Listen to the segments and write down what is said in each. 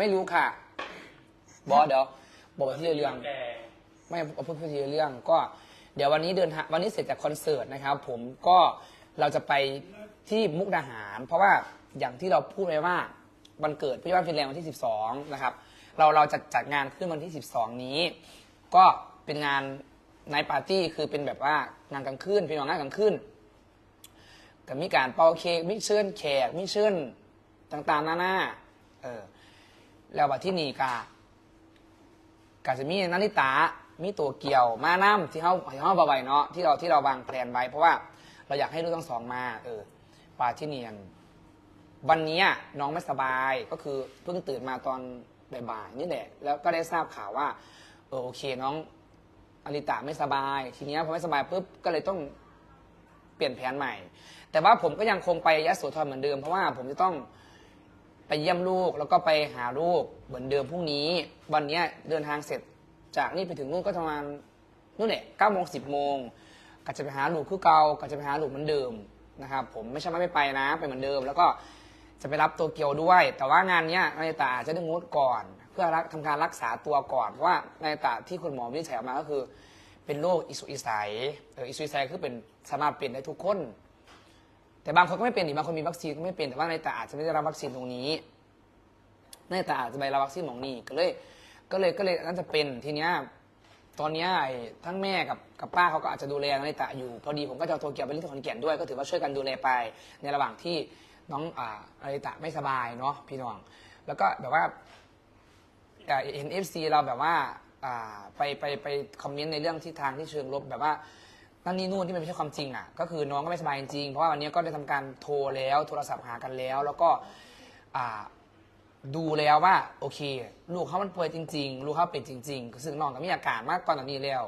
ไม่รู้ค่ะ บอสเดี๋ยวบอกไปที่เรื่องแกไม่เอาพูดทีละเรื่องก็เดี๋ยววันนี้เดินทางวันนี้เสร็จจากคอนเสิร์ตนะครับ ผมก็เราจะไปที่มุกดาหาร เพราะว่าอย่างที่เราพูดไว้ว่าวันเกิดพี่บ้านฟินแลนด์วันที่ 12 นะครับ เราเราจะจัดงานขึ้นวันที่ 12 นี้ ก็เป็นงานไนปาร์ตี้คือเป็นแบบว่างานกลางคืนพี่น้องงานกลางคืนกับมีการเป่าเค้กมีเชิญแขกมีเชิญต่างๆนานาเออ แล้วบัดที่นี่กากาจะมีนาริตามีตัวเกี่ยวมาน้ำที่เขาที่เขาบาไว้เนาะที่เราที่เราวางแผนไว้ เพราะว่าเราอยากให้ลูกทั้งสองมาเออปาที่เนียน วันนี้น้องไม่สบายก็คือเพิ่งตื่นมาตอนบ่ายๆนี่แหละแล้วก็ได้ทราบข่าวว่าเออโอเคน้องอลิตาไม่สบาย ทีนี้พอไม่สบายปุ๊บก็เลยต้องเปลี่ยนแผนใหม่ แต่ว่าผมก็ยังคงไปยะโสธรเหมือนเดิมเพราะว่าผมจะต้อง ไปเยี่ยมลูกแล้วก็ไปหาลูกเหมือนเดิมพรุ่งนี้ วันเนี้ยเดินทางเสร็จจากนี่ไปถึงนู่นก็ประมาณนู่นแหละเก้าโมงสิบโมงก็จะไปหาลูกคือเกาก็จะไปหาลูกเหมือนเดิมนะครับผมไม่ใช่ว่าไม่ไปนะไปเหมือนเดิม แล้วก็จะไปรับตัวเกียวด้วย แต่ว่างานเนี้ยนายตาจะได้งดก่อน เพื่อรักทำการรักษาตัวก่อนเพราะว่านายตาที่คุณหมอวินิจฉัยออกมาก็คือ เป็นโรคอิสุอิสัยเอออิสุอิสัยคือเป็นสามารถเปลี่ยนได้ทุกคน แต่บางคนก็ไม่เป็นอีกบางคนมีวัคซีนก็ไม่เป็นแต่ว่าในตาอาจจะไม่ได้รับวัคซีนตรงนี้ ใน่าอาจจะไปรับวัคซีนหมองนี่ก็เลย ก็เลยก็เลยน่าจะเป็นทีเนี้ยตอนเนี้ยไอ้ทั้งแม่กับกับป้าเขาก็อาจจะดูแลในตะอยู่ พอดีผมก็จะโทรเกี่ยวไปเล่นที่ขอนแก่นด้วย ก็ถือว่าช่วยกันดูแลไป ในระหว่างที่น้องอ่านาริตะไม่สบายเนาะพี่น้อง แล้วก็แบบว่าเห็นเอฟซีเราแบบว่าอ่าไปไปไปคอมเมนต์ในเรื่องที่ทางที่เชิงลบแบบว่า นั่นนี่นู่นที่มันไม่ใช่ความจริงอะ ก็คือน้องก็ไม่สบายจริงเพราะว่าวันนี้ก็ได้ทำการโทรแล้วโทรศัพท์หากันแล้ว แล้วก็อ่าดูแล้วว่าโอเค ลูกเขามันป่วยจริง ๆ ลูกเขาเป็นจริงๆซึ่งน้องก็มีอาการมากก่อนหน้านี้แล้ว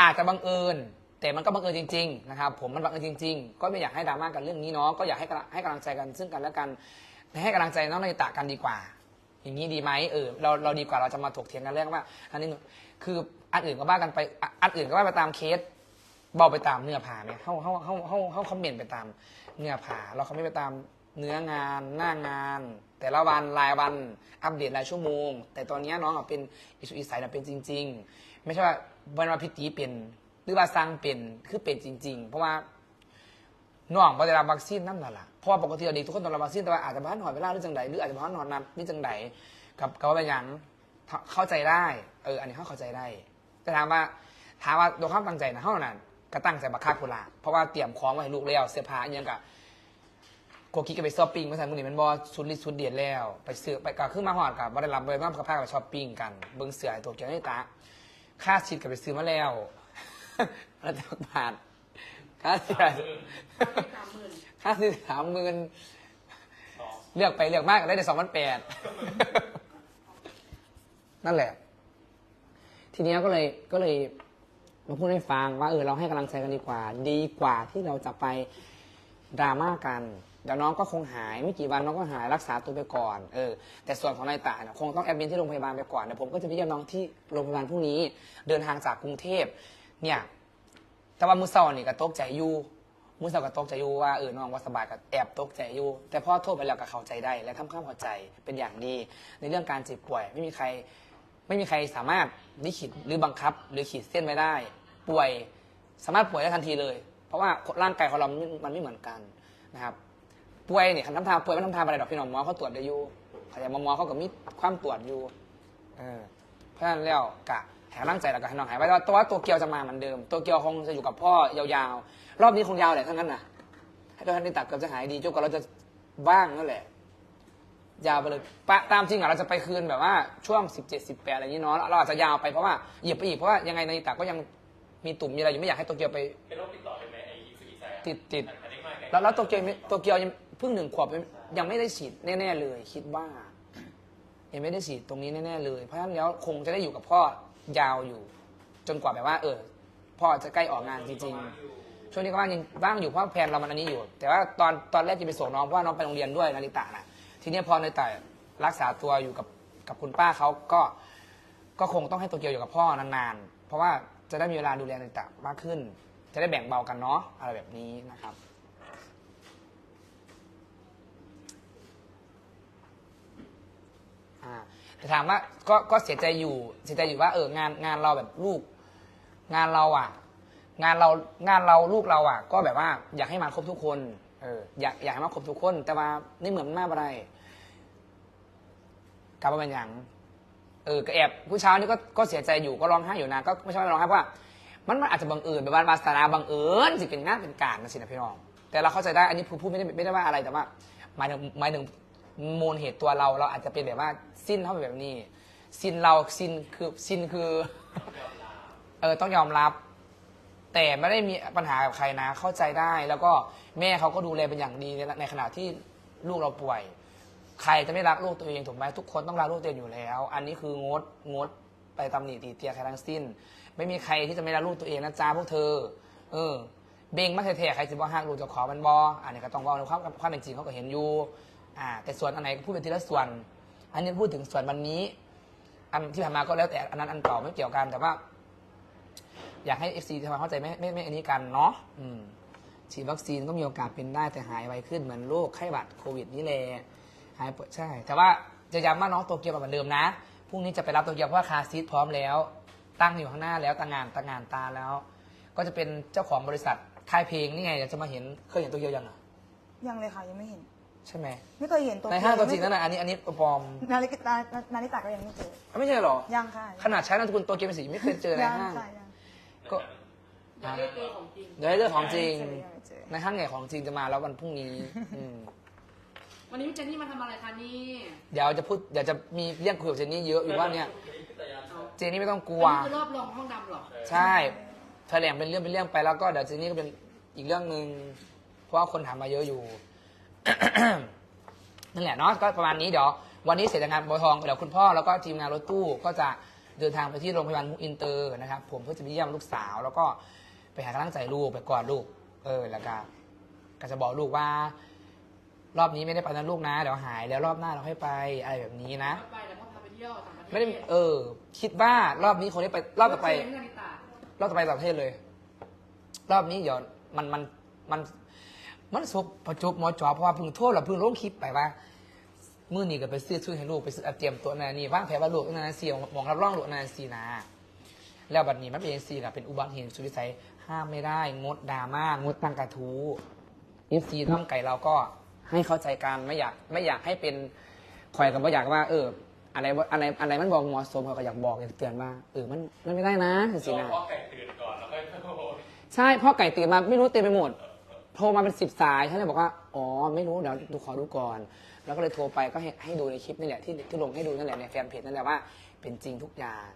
อาจจะบังเอิญ แต่มันก็บังเอิญจริงๆนะครับผมมันบังเอิญจริง ๆ ก็ไม่อยากให้ดราม่ากันเรื่องนี้เนาะก็อยากให้กำลังให้กำลังใจกันซึ่งกันและกันให้กำลังใจน้องนตะกันดีกว่า อย่างนี้ดีไหมเออเราเราดีกว่าเราจะมาถกเถียงกันเรื่องว่า อันนี้คืออันอื่นก็ว่ากันไปอันอื่นก็ว่าไปตามเคส เบาไปตามเนื้อผ่าไหมเขาเขาเขาเขาเขาคอมเมนต์ไปตามเนื้อผ่าเราเขาไม่ไปตามเนื้องานหน้างาน แต่ละวันรายวันอัปเดตรายชั่วโมง แต่ตอนนี้น้องเป็นอิสุอิสัยน่ะเป็นจริง ๆ ไม่ใช่ว่าวันวันพิธีเป็นหรือว่าสร้างเป็นคือเป็นจริง ๆ เพราะว่าน้องบ่ได้รับวัคซีนนั่นน่ะล่ะเพราะว่าปกติเราด็กทุกคนต้องรับวัคซีนแต่ว่าอาจจะบ้านหน่อยเวลาหรือจังใดหรืออาจจะบ้านหน่อยนัดหรือจังใดกับกับว่าเป็นหยังเข้าเข้าใจได้เอออันนี้เขาเข้าใจได้แต่ถามว่าถามว่าโดยความตั้งใจนะเท่านั้น ก็ตั้งใจบักคักพุนละเพราะว่าเตรียมของไว้ให้ลูกแล้วเสื้อผ้าอหยังกับกกิ๊กก็ไปช้อปปิ้งมาสั่นมื้อนี้มันบ่ชุดลิชุดเดียดแล้ว ไปซื้อไปก็ขึ้นมาฮอดกับบ่ได้รับเลยมากับพาไปช้อปปิ้งกันเบิ่งเสื้อไอ้ตัวเกี่ยวนี่ตาค่าชิดก็ไปซื้อมาแล้วแล้วจะบาทค่าเสื้อค่าซื้อสามหมื่นเลือกไปเลือกมากได้แต่สองพันแปดนั่นแหละ ทีเนี้ยก็เลยก็เลย มาพูดให้ฟังว่าเออเราให้กำลังใจกันดีกว่า ดีกว่าที่เราจะไปดราม่ากันเดี๋ยวน้องก็คงหายไม่กี่วันน้องก็หายรักษาตัวไปก่อนเออแต่ส่วนของนายตายนะคงต้องแอดมินที่โรงพยาบาลไปก่อนเดี๋ยวผมก็จะไปเยี่ยมน้องที่โรงพยาบาลพรุ่งนี้ เดินทางจากกรุงเทพเนี่ยแต่ว่ามือเศร้านี่ก็ตกใจอยู่มือเศร้าก็ตกใจอยู่ว่าเออน้องว่าสบายก็แอบตกใจอยู่แต่พ่อโทษไปแล้วก็เข้าใจได้ และทำความเข้าใจเป็นอย่างดี ในเรื่องการเจ็บป่วย ไม่มีใคร ไม่มีใครสามารถลิขิตหรือบังคับ หรือขีดเส้นไว้ได้ ป่วยสามารถป่วยได้ทันทีเลย เพราะว่าร่างกายของเรามันไม่เหมือนกันนะครับป่วยเนี่ยคันน้ำทาป่วยไม่น้ำทาอะไรดอกพี่น้องหมอเขาตรวจได้อยู่เขาจะมาหมอเขาก็มีความตรวจอยู่เออเพราะฉะนั้นแล้วกะแหกร่างใจแล้วก็ให้น้องหายไปแต่ว่าตัวตัวเกียวจะมาเหมือนเดิม ตัวเกียวคงจะอยู่กับพ่อยาวๆ รอบนี้คงยาวแหละทั้งนั้นนะให้ตัวท่านนี่ตัดเกือบจะหายดีจนกว่าเราจะบ้างนั่นแหละ ยาวไปเลยปะตามจริงอะเราจะไปคืนแบบว่าช่วงสิบเจ็ดสิบแปดอะไรอย่างนี้เนาะเราอาจจะยาวไปเพราะว่าเหยียบไปอีกเพราะว่ายังไงในตาก็ยังมีตุ่มมีอะไรอยู่ไม่อยากให้ตัวเกียวไปเป็นโรคติดต่อได้ไหมไอ้อิสุอิสัยอะติดติดอันนี้มากแล้วแล้วตัวเกียวไม่ตัวเกียวยังเพิ่งหนึ่งขวบยังไม่ได้ฉีดแน่ๆเลย คิดว่ายังไม่ได้ฉีดตรงนี้แน่ๆเลย เพราะฉะนั้นแล้วคงจะได้อยู่กับพ่อยาวอยู่ จนกว่าแบบว่า เออ พ่อจะใกล้ออกงานจริง ๆ ช่วงนี้ก็ว่างจริงว่างอยู่เพราะแพลนเรามันอันนี้อยู่ แต่ว่าตอนตอนแรกจะไปส่งน้องเพราะว่าน้องไปโรงเรียนด้วยนาริตะน่ะ ทีเนี้ยพอในาริตะรักษาตัวอยู่กับกับคุณป้าเขาก็ก็คงต้องให้ตัวเกียวอยู่กับพ่อนานๆ เพราะว่าจะได้มีเวลาดูแลในาริตะมากขึ้น จะได้แบ่งเบากันเนาะอะไรแบบนี้นะครับ อ่าแต่ถามว่าก็ก็เสียใจอยู่เสียใจอยู่ว่าเอองานงานเราแบบลูก งานเราอะ งานเรางานเราลูกเราอะ ก็แบบว่าอยากให้มาครบทุกคนเอออยากอยากให้มาครบทุกคน แต่ว่านี่เหมือนมันมากอะไร กลับมาเป็นอย่างเออก็แอบผู้เช้านี่ก็ก็เสียใจอยู่ก็ร้องไห้อยู่นะก็ไม่ใช่ว่าร้องไห้เพราะว่ามันมันอาจจะบังเอิญแบบว่ามาสตาราบังเอิญสิเป็นงานเป็นการนะสินะพี่น้อง แต่เราเข้าใจได้อันนี้พูดไม่ได้ไม่ได้ว่าอะไรแต่ว่าหมายถึงหมายถึงมูลเหตุตัวเราเราอาจจะเป็นแบบว่าสิ้นเท่าแบบนี้สิ้นเราสิ้นคือสิ้นคือเออต้องยอมรับ แต่ไม่ได้มีปัญหากับใครนะเข้าใจได้แล้วก็แม่เขาก็ดูแลเป็นอย่างดีในในขณะที่ลูกเราป่วย ใครจะไม่รักลูกตัวเองถูกไหมทุกคนต้องรักลูกตัวเองอยู่แล้ว อันนี้คืองดงดไปตำหนิตีเตียใครทั้งสิ้น ไม่มีใครที่จะไม่รักลูกตัวเองนะจ๊ะพวกเธอ เออ เบงมาแท้ๆใครจะบอกห้างลูกจะขอมันบออันนี้ก็ต้องบอกในความความเป็นจริงเขาก็เห็นอยู่อ่า แต่ส่วนอันไหนก็พูดเป็นทีละส่วน อันนี้พูดถึงส่วนวันนี้ อันที่ผ่านมาก็แล้วแต่อันนั้นอันต่อไม่เกี่ยวกันแต่ว่า อยากให้เอฟซีทำความเข้าใจไม่ไม่ไม่อันนี้กันเนาะอืมฉีดวัคซีนก็มีโอกาสเป็นได้แต่หายไวขึ้นเหมือนโรคไข้หวัดโควิดนี่แหละ หายปวดใช่ แต่ว่าจะย้ำว่าน้องโตเกียวเหมือนเดิมนะพรุ่งนี้จะไปรับโตเกียวเพราะว่าคาร์ซีทพร้อมแล้ว ตั้งอยู่ข้างหน้าแล้วตั้งงานตั้งงานตาแล้ว ก็จะเป็นเจ้าของบริษัทค่ายเพลงนี่ไงเดี๋ยวจะมาเห็นเคยเห็นโตเกียวยังอะยังเลยค่ะยังไม่เห็น ใช่ไหมไม่เคยเห็นตัวในห้างตัวจริงยันั่นน่ะอันนี้อันนี้ปลอมนาฬิกานานาฬิกาก็ยังไม่เจอไม่ใช่เหรอยังค่ะขนาดใช้นามสกุลโตเกียวเป็นสีไม่เคยเจอในยังห้างค่ะยังก็อยากได้เจอของจริงเดี๋ยวให้เรื่องของจริงยังไม่เจอยังไม่เจอในห้างใหญ่ของจริงจะมาแล้ววันพรุ่งนี้อืม วันนี้พี่เจนนี่มาทำอะไรคะนี่ เดี๋ยวจะพูดเดี๋ยวจะมีเรื่องคุยกับเจนนี่เยอะอยู่ว่าเนี่ยเอาเจนนี่ไม่ต้องกลัว อันนี้คือรอบรองห้องดำเหรอ ใช่แถลงเป็นเรื่องเป็นเรื่องไปแล้วก็เดี๋ยวเจนนี่ก็เป็นอีกเรื่องหนึ่งเพราะว่าคนถามมาเยอะอยู่ นั่นแหละเนาะก็ประมาณนี้เดี๋ยววันนี้เสร็จจากงานบอยทองเดี๋ยวคุณพ่อแล้วก็ทีมงานรถตู้ก็จะเดินทางไปที่โรงพยาบาลมุกอินเตอร์นะครับ ผมเพื่อจะไปเยี่ยมลูกสาว แล้วก็ไปหากำลังใจลูกไปกอดลูก เออแล้วก็ก็จะบอกลูกว่า รอบนี้ไม่ได้ไปนะลูกนะเดี๋ยวหาย แล้วรอบหน้าเราให้ไปอะไรแบบนี้นะ ไปแต่พ่อพาไปเที่ยวต่างประเทศไม่ได้เออ คิดว่ารอบนี้คนที่ไปรอบต่อไปเจนนี่นาริตารอบต่อไปต่างประเทศเลย รอบนี้เดี๋ยวมันมันมัน มันสบประจบหมอจอเพราะว่าเพิ่งโทษเราเพิ่งลงคลิปไปว่ามื่อนี้ก็ไปซื้อช่วยให้ลูกไปซื้อเตรียมตัวนานี่ว่างแผนว่าลูกนาซีมองรับร่องลูกนาซีนาแล้วบัดนี้มันเป็นซีกับเป็นอุบัติเหตุสุดวิสัยห้ามไม่ได้ งดดราม่างดตั้งกระทู้เอฟซีน้องไก่เราก็ ให้เข้าใจกันไม่อยากไม่อยากให้เป็นคอยกับว่าอยากว่า เออ อะไรว่าอะไรอะไรมันบอกเหมาะสมเขาก็อยากบอกอยากเตือนว่าเออมันมันไม่ได้นะรสิอนะพ่อไก่ตื่นก่อนแล้วค่อยโทรใช่พ่อไก่ตื่นมาไม่รู้เต็มไปหมดโทรมาเป็นสิบสายฉันเลยบอกว่า อ๋อ ไม่รู้ เดี๋ยวดูขอดูก่อน แล้วก็เลยโทรไปก็ให้ให้ดูในคลิปนี่แหละที่ที่ลงให้ดูนั่นแหละในแฟนเพจนั่นแหละว่า เป็นจริงทุกอย่าง